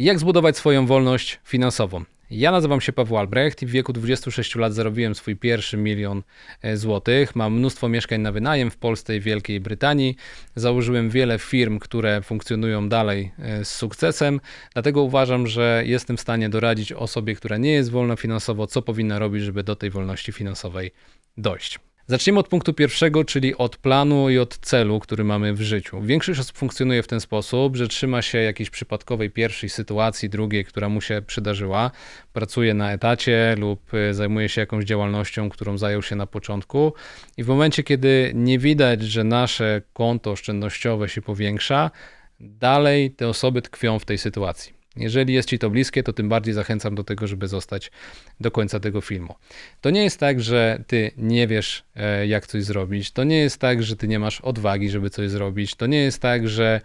Jak zbudować swoją wolność finansową? Ja nazywam się Paweł Albrecht i w wieku 26 lat zarobiłem swój pierwszy milion e, złotych. Mam mnóstwo mieszkań na wynajem w Polsce i Wielkiej Brytanii. Założyłem wiele firm, które funkcjonują dalej e, z sukcesem. Dlatego uważam, że jestem w stanie doradzić osobie, która nie jest wolna finansowo, co powinna robić, żeby do tej wolności finansowej dojść. Zacznijmy od punktu pierwszego, czyli od planu i od celu, który mamy w życiu. Większość osób funkcjonuje w ten sposób, że trzyma się jakiejś przypadkowej pierwszej sytuacji, drugiej, która mu się przydarzyła, pracuje na etacie lub y, zajmuje się jakąś działalnością, którą zajął się na początku i w momencie, kiedy nie widać, że nasze konto oszczędnościowe się powiększa, dalej te osoby tkwią w tej sytuacji. Jeżeli jest Ci to bliskie, to tym bardziej zachęcam do tego, żeby zostać do końca tego filmu. To nie jest tak, że Ty nie wiesz, e, jak coś zrobić. To nie jest tak, że Ty nie masz odwagi, żeby coś zrobić. To nie jest tak, że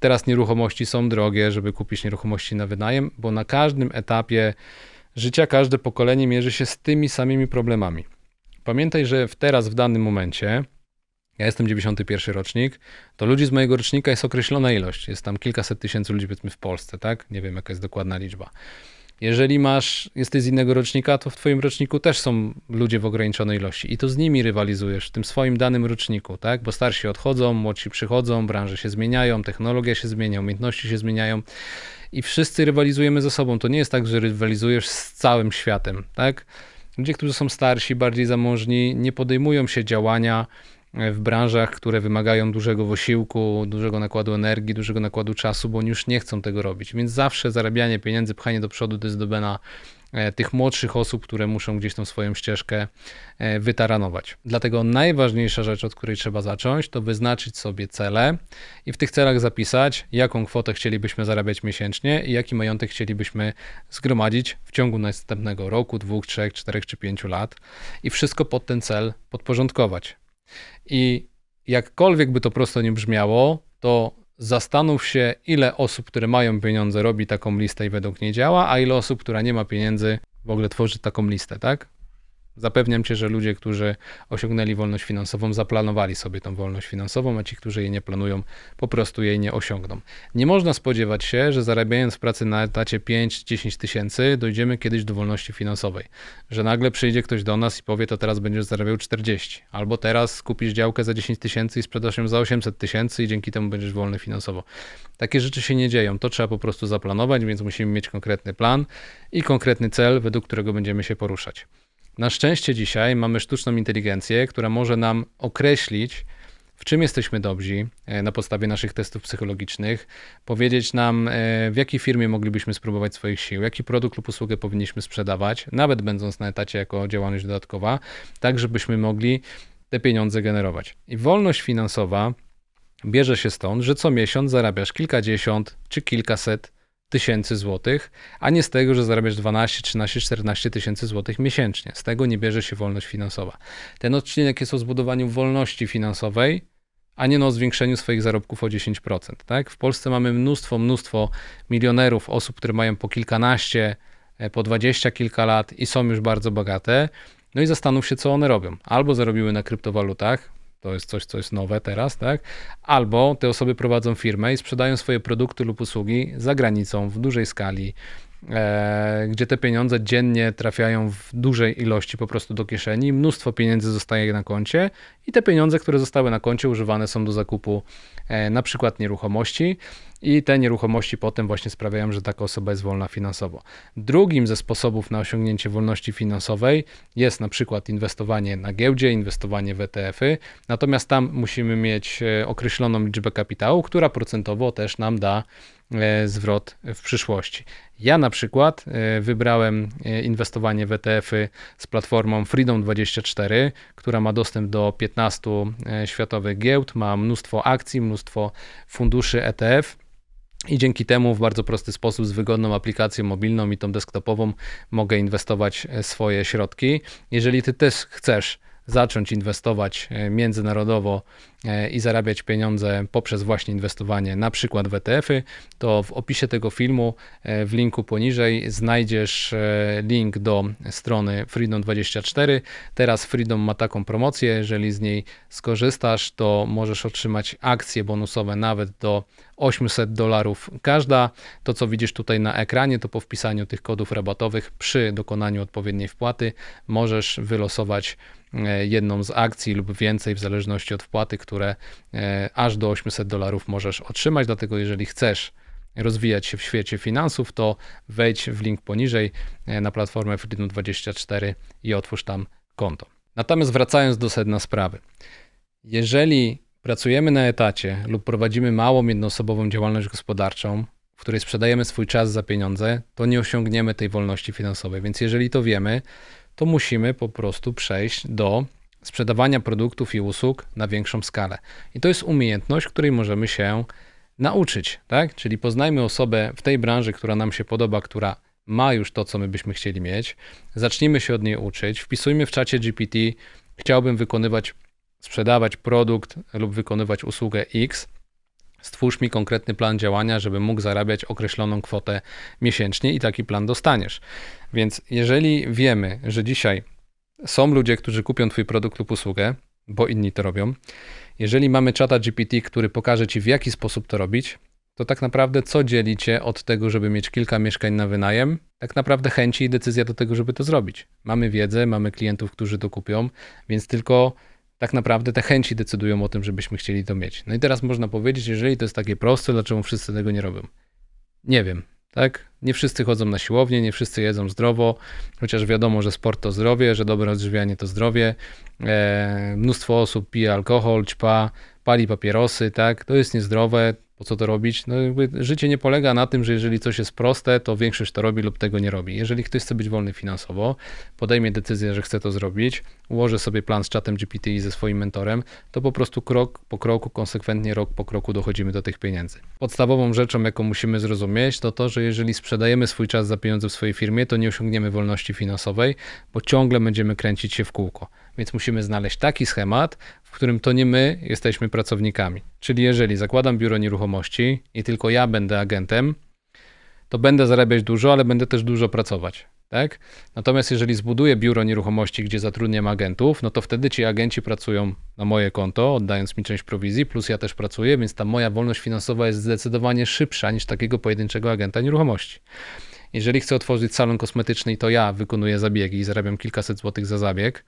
teraz nieruchomości są drogie, żeby kupić nieruchomości na wynajem, bo na każdym etapie życia każde pokolenie mierzy się z tymi samymi problemami. Pamiętaj, że teraz, w danym momencie, ja jestem 91 rocznik, to ludzi z mojego rocznika jest określona ilość. Jest tam kilkaset tysięcy ludzi, powiedzmy, w Polsce, tak? Nie wiem, jaka jest dokładna liczba. Jeżeli masz, jesteś z innego rocznika, to w twoim roczniku też są ludzie w ograniczonej ilości i to z nimi rywalizujesz w tym swoim danym roczniku, tak? Bo starsi odchodzą, młodsi przychodzą, branże się zmieniają, technologia się zmienia, umiejętności się zmieniają i wszyscy rywalizujemy ze sobą. To nie jest tak, że rywalizujesz z całym światem, tak? Ludzie, którzy są starsi, bardziej zamożni, nie podejmują się działania, w branżach, które wymagają dużego wysiłku, dużego nakładu energii, dużego nakładu czasu, bo oni już nie chcą tego robić. Więc zawsze zarabianie pieniędzy, pchanie do przodu to jest e, tych młodszych osób, które muszą gdzieś tą swoją ścieżkę e, wytaranować. Dlatego najważniejsza rzecz, od której trzeba zacząć, to wyznaczyć sobie cele i w tych celach zapisać, jaką kwotę chcielibyśmy zarabiać miesięcznie i jaki majątek chcielibyśmy zgromadzić w ciągu następnego roku, dwóch, trzech, czterech czy pięciu lat i wszystko pod ten cel podporządkować. I jakkolwiek by to prosto nie brzmiało, to zastanów się, ile osób, które mają pieniądze, robi taką listę i według niej działa, a ile osób, która nie ma pieniędzy, w ogóle tworzy taką listę, tak? Zapewniam cię, że ludzie, którzy osiągnęli wolność finansową, zaplanowali sobie tą wolność finansową, a ci, którzy jej nie planują, po prostu jej nie osiągną. Nie można spodziewać się, że zarabiając w pracy na etacie 5-10 tysięcy, dojdziemy kiedyś do wolności finansowej. Że nagle przyjdzie ktoś do nas i powie, to teraz będziesz zarabiał 40. Albo teraz kupisz działkę za 10 tysięcy i sprzedasz ją za 800 tysięcy i dzięki temu będziesz wolny finansowo. Takie rzeczy się nie dzieją. To trzeba po prostu zaplanować, więc musimy mieć konkretny plan i konkretny cel, według którego będziemy się poruszać. Na szczęście dzisiaj mamy sztuczną inteligencję, która może nam określić, w czym jesteśmy dobrzy e, na podstawie naszych testów psychologicznych, powiedzieć nam, e, w jakiej firmie moglibyśmy spróbować swoich sił, jaki produkt lub usługę powinniśmy sprzedawać, nawet będąc na etacie jako działalność dodatkowa, tak żebyśmy mogli te pieniądze generować. I wolność finansowa bierze się stąd, że co miesiąc zarabiasz kilkadziesiąt czy kilkaset tysięcy złotych, a nie z tego, że zarabiasz 12, 13, 14 tysięcy złotych miesięcznie. Z tego nie bierze się wolność finansowa. Ten odcinek jest o zbudowaniu wolności finansowej, a nie o zwiększeniu swoich zarobków o 10%. Tak? W Polsce mamy mnóstwo, mnóstwo milionerów, osób, które mają po kilkanaście, e, po dwadzieścia kilka lat i są już bardzo bogate. No i zastanów się, co one robią. Albo zarobiły na kryptowalutach, to jest coś, co jest nowe teraz, tak? Albo te osoby prowadzą firmę i sprzedają swoje produkty lub usługi za granicą w dużej skali, e, gdzie te pieniądze dziennie trafiają w dużej ilości po prostu do kieszeni, mnóstwo pieniędzy zostaje na koncie i te pieniądze, które zostały na koncie, używane są do zakupu e, na przykład nieruchomości i te nieruchomości potem właśnie sprawiają, że taka osoba jest wolna finansowo. Drugim ze sposobów na osiągnięcie wolności finansowej jest na przykład inwestowanie na giełdzie, inwestowanie w ETF-y, natomiast tam musimy mieć e, określoną liczbę kapitału, która procentowo też nam da e, zwrot w przyszłości. Ja na przykład e, wybrałem inwestowanie w ETF-y z platformą Freedom24, która ma dostęp do 15 światowych giełd, ma mnóstwo akcji, mnóstwo funduszy ETF i dzięki temu w bardzo prosty sposób z wygodną aplikacją mobilną i tą desktopową mogę inwestować e, swoje środki. Jeżeli ty też chcesz zacząć inwestować e, międzynarodowo e, i zarabiać pieniądze poprzez właśnie inwestowanie na przykład w ETF-y, to w opisie tego filmu w linku poniżej znajdziesz link do strony Freedom24. Teraz Freedom ma taką promocję, jeżeli z niej skorzystasz, to możesz otrzymać akcje bonusowe nawet do 800 dolarów każda. To, co widzisz tutaj na ekranie, to po wpisaniu tych kodów rabatowych przy dokonaniu odpowiedniej wpłaty możesz wylosować e, jedną z akcji lub więcej w zależności od wpłaty, które e, aż do 800 dolarów możesz otrzymać. Dlatego jeżeli chcesz rozwijać się w świecie finansów, to wejdź w link poniżej e, na platformę Freedom24 i otwórz tam konto. Natomiast wracając do sedna sprawy. Jeżeli pracujemy na etacie lub prowadzimy małą jednoosobową działalność gospodarczą, w której sprzedajemy swój czas za pieniądze, to nie osiągniemy tej wolności finansowej. Więc jeżeli to wiemy, to musimy po prostu przejść do sprzedawania produktów i usług na większą skalę. I to jest umiejętność, której możemy się nauczyć, tak? Czyli poznajmy osobę w tej branży, która nam się podoba, która ma już to, co my byśmy chcieli mieć. Zacznijmy się od niej uczyć. Wpisujmy w czacie GPT, chciałbym wykonywać, sprzedawać produkt lub wykonywać usługę X. Stwórz mi konkretny plan działania, żeby mógł zarabiać określoną kwotę miesięcznie i taki plan dostaniesz. Więc jeżeli wiemy, że dzisiaj są ludzie, którzy kupią Twój produkt lub usługę, bo inni to robią, jeżeli mamy czata GPT, który pokaże Ci w jaki sposób to robić, to tak naprawdę co dzieli Cię od tego, żeby mieć kilka mieszkań na wynajem? Tak naprawdę chęci i decyzja do tego, żeby to zrobić. Mamy wiedzę, mamy klientów, którzy to kupią, więc tylko tak naprawdę te chęci decydują o tym, żebyśmy chcieli to mieć. No i teraz można powiedzieć, jeżeli to jest takie proste, dlaczego wszyscy tego nie robią? Nie wiem, tak? Nie wszyscy chodzą na siłownię, nie wszyscy jedzą zdrowo, chociaż wiadomo, że sport to zdrowie, że dobre odżywianie to zdrowie. E, mnóstwo osób pije alkohol, ćpa, pali papierosy, tak? To jest niezdrowe, po co to robić? No życie nie polega na tym, że jeżeli coś jest proste, to większość to robi lub tego nie robi. Jeżeli ktoś chce być wolny finansowo, podejmie decyzję, że chce to zrobić, ułoży sobie plan z czatem GPT i ze swoim mentorem, to po prostu krok po kroku, konsekwentnie rok po kroku dochodzimy do tych pieniędzy. Podstawową rzeczą, jaką musimy zrozumieć, to to, że jeżeli sprzedajemy swój czas za pieniądze w swojej firmie, to nie osiągniemy wolności finansowej, bo ciągle będziemy kręcić się w kółko. Więc musimy znaleźć taki schemat, w którym to nie my jesteśmy pracownikami. Czyli jeżeli zakładam biuro nieruchomości i tylko ja będę agentem, to będę zarabiać dużo, ale będę też dużo pracować. Tak? Natomiast jeżeli zbuduję biuro nieruchomości, gdzie zatrudniam agentów, no to wtedy ci agenci pracują na moje konto, oddając mi część prowizji, plus ja też pracuję, więc ta moja wolność finansowa jest zdecydowanie szybsza niż takiego pojedynczego agenta nieruchomości. Jeżeli chcę otworzyć salon kosmetyczny i to ja wykonuję zabiegi i zarabiam kilkaset złotych za zabieg,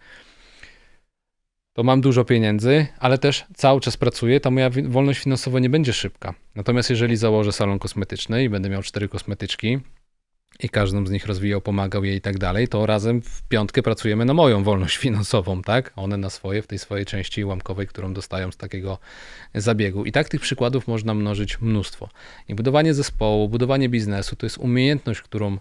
to mam dużo pieniędzy, ale też cały czas pracuję, ta moja wolność finansowa nie będzie szybka. Natomiast jeżeli założę salon kosmetyczny i będę miał cztery kosmetyczki i każdą z nich rozwijał, pomagał jej i tak dalej, to razem w piątkę pracujemy na moją wolność finansową, tak? One na swoje, w tej swojej części łamkowej, którą dostają z takiego zabiegu. I tak tych przykładów można mnożyć mnóstwo. I budowanie zespołu, budowanie biznesu to jest umiejętność, którą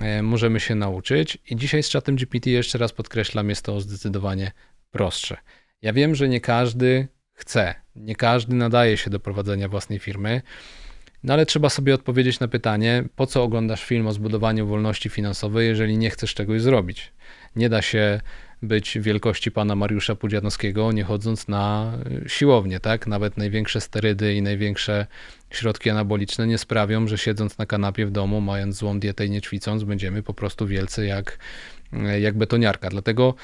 e, możemy się nauczyć. I dzisiaj z czatem GPT jeszcze raz podkreślam, jest to zdecydowanie prostsze. Ja wiem, że nie każdy chce, nie każdy nadaje się do prowadzenia własnej firmy, no ale trzeba sobie odpowiedzieć na pytanie, po co oglądasz film o zbudowaniu wolności finansowej, jeżeli nie chcesz czegoś zrobić. Nie da się być wielkości pana Mariusza Pudzianowskiego, nie chodząc na siłownię, tak? Nawet największe sterydy i największe środki anaboliczne nie sprawią, że siedząc na kanapie w domu, mając złą dietę i nie ćwicąc, będziemy po prostu wielcy jak, jak betoniarka. Dlatego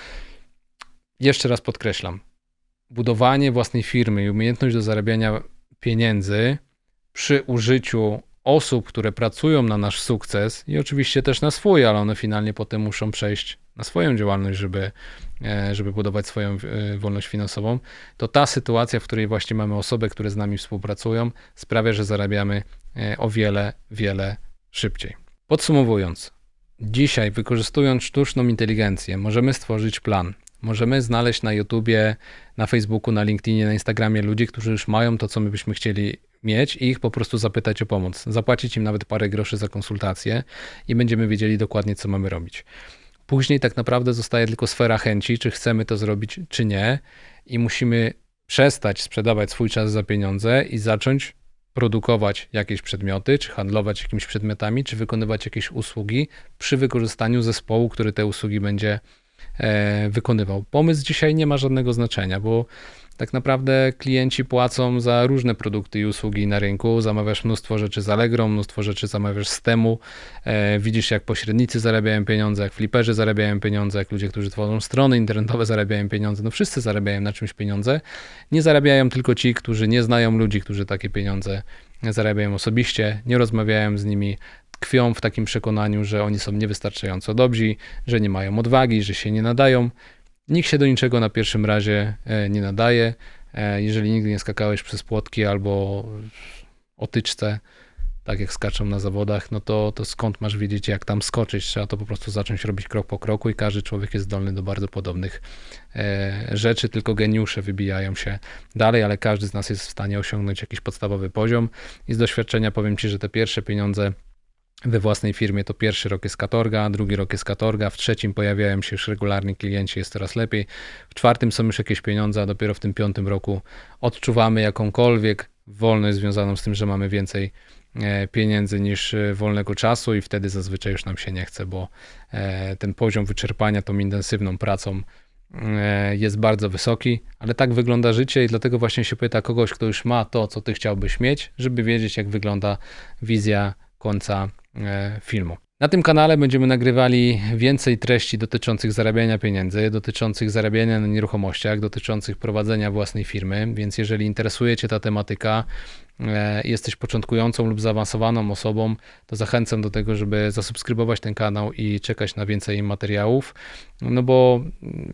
jeszcze raz podkreślam, budowanie własnej firmy i umiejętność do zarabiania pieniędzy przy użyciu osób, które pracują na nasz sukces i oczywiście też na swój, ale one finalnie potem muszą przejść na swoją działalność, żeby, e, żeby budować swoją e, wolność finansową, to ta sytuacja, w której właśnie mamy osoby, które z nami współpracują, sprawia, że zarabiamy e, o wiele, wiele szybciej. Podsumowując, dzisiaj wykorzystując sztuczną inteligencję, możemy stworzyć plan, Możemy znaleźć na YouTubie, na Facebooku, na LinkedInie, na Instagramie ludzi, którzy już mają to, co my byśmy chcieli mieć i ich po prostu zapytać o pomoc. Zapłacić im nawet parę groszy za konsultację i będziemy wiedzieli dokładnie, co mamy robić. Później tak naprawdę zostaje tylko sfera chęci, czy chcemy to zrobić, czy nie, i musimy przestać sprzedawać swój czas za pieniądze i zacząć produkować jakieś przedmioty, czy handlować jakimiś przedmiotami, czy wykonywać jakieś usługi przy wykorzystaniu zespołu, który te usługi będzie wykonywał. Pomysł dzisiaj nie ma żadnego znaczenia, bo tak naprawdę klienci płacą za różne produkty i usługi na rynku. Zamawiasz mnóstwo rzeczy z Allegro, mnóstwo rzeczy zamawiasz z Temu. E, widzisz, jak pośrednicy zarabiają pieniądze, jak fliperzy zarabiają pieniądze, jak ludzie, którzy tworzą strony internetowe zarabiają pieniądze. No wszyscy zarabiają na czymś pieniądze. Nie zarabiają tylko ci, którzy nie znają ludzi, którzy takie pieniądze zarabiają osobiście, nie rozmawiają z nimi, tkwią w takim przekonaniu, że oni są niewystarczająco dobrzy, że nie mają odwagi, że się nie nadają. Nikt się do niczego na pierwszym razie e, nie nadaje. E, Jeżeli nigdy nie skakałeś przez płotki albo o tyczce, tak jak skaczą na zawodach, no to, to skąd masz wiedzieć, jak tam skoczyć? Trzeba to po prostu zacząć robić krok po kroku i każdy człowiek jest zdolny do bardzo podobnych e, rzeczy, tylko geniusze wybijają się dalej, ale każdy z nas jest w stanie osiągnąć jakiś podstawowy poziom i z doświadczenia powiem Ci, że te pierwsze pieniądze we własnej firmie to pierwszy rok jest katorga, drugi rok jest katorga, w trzecim pojawiają się już regularni klienci, jest coraz lepiej, w czwartym są już jakieś pieniądze, a dopiero w tym piątym roku odczuwamy jakąkolwiek wolność związaną z tym, że mamy więcej e, pieniędzy niż e, wolnego czasu i wtedy zazwyczaj już nam się nie chce, bo e, ten poziom wyczerpania tą intensywną pracą jest bardzo wysoki, ale tak wygląda życie i dlatego właśnie się pyta kogoś, kto już ma to, co ty chciałbyś mieć, żeby wiedzieć, jak wygląda wizja końca filmu. Na tym kanale będziemy nagrywali więcej treści dotyczących zarabiania pieniędzy, dotyczących zarabiania na nieruchomościach, dotyczących prowadzenia własnej firmy, więc jeżeli interesuje Cię ta tematyka, e, jesteś początkującą lub zaawansowaną osobą, to zachęcam do tego, żeby zasubskrybować ten kanał i czekać na więcej materiałów, no bo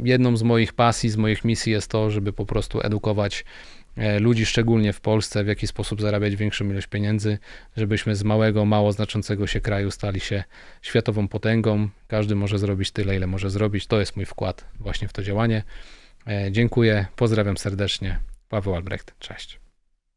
jedną z moich pasji, z moich misji jest to, żeby po prostu edukować e, ludzi, szczególnie w Polsce, w jaki sposób zarabiać większą ilość pieniędzy, żebyśmy z małego, mało znaczącego się kraju stali się światową potęgą. Każdy może zrobić tyle, ile może zrobić. To jest mój wkład właśnie w to działanie. E, Dziękuję, pozdrawiam serdecznie. Paweł Albrecht, cześć.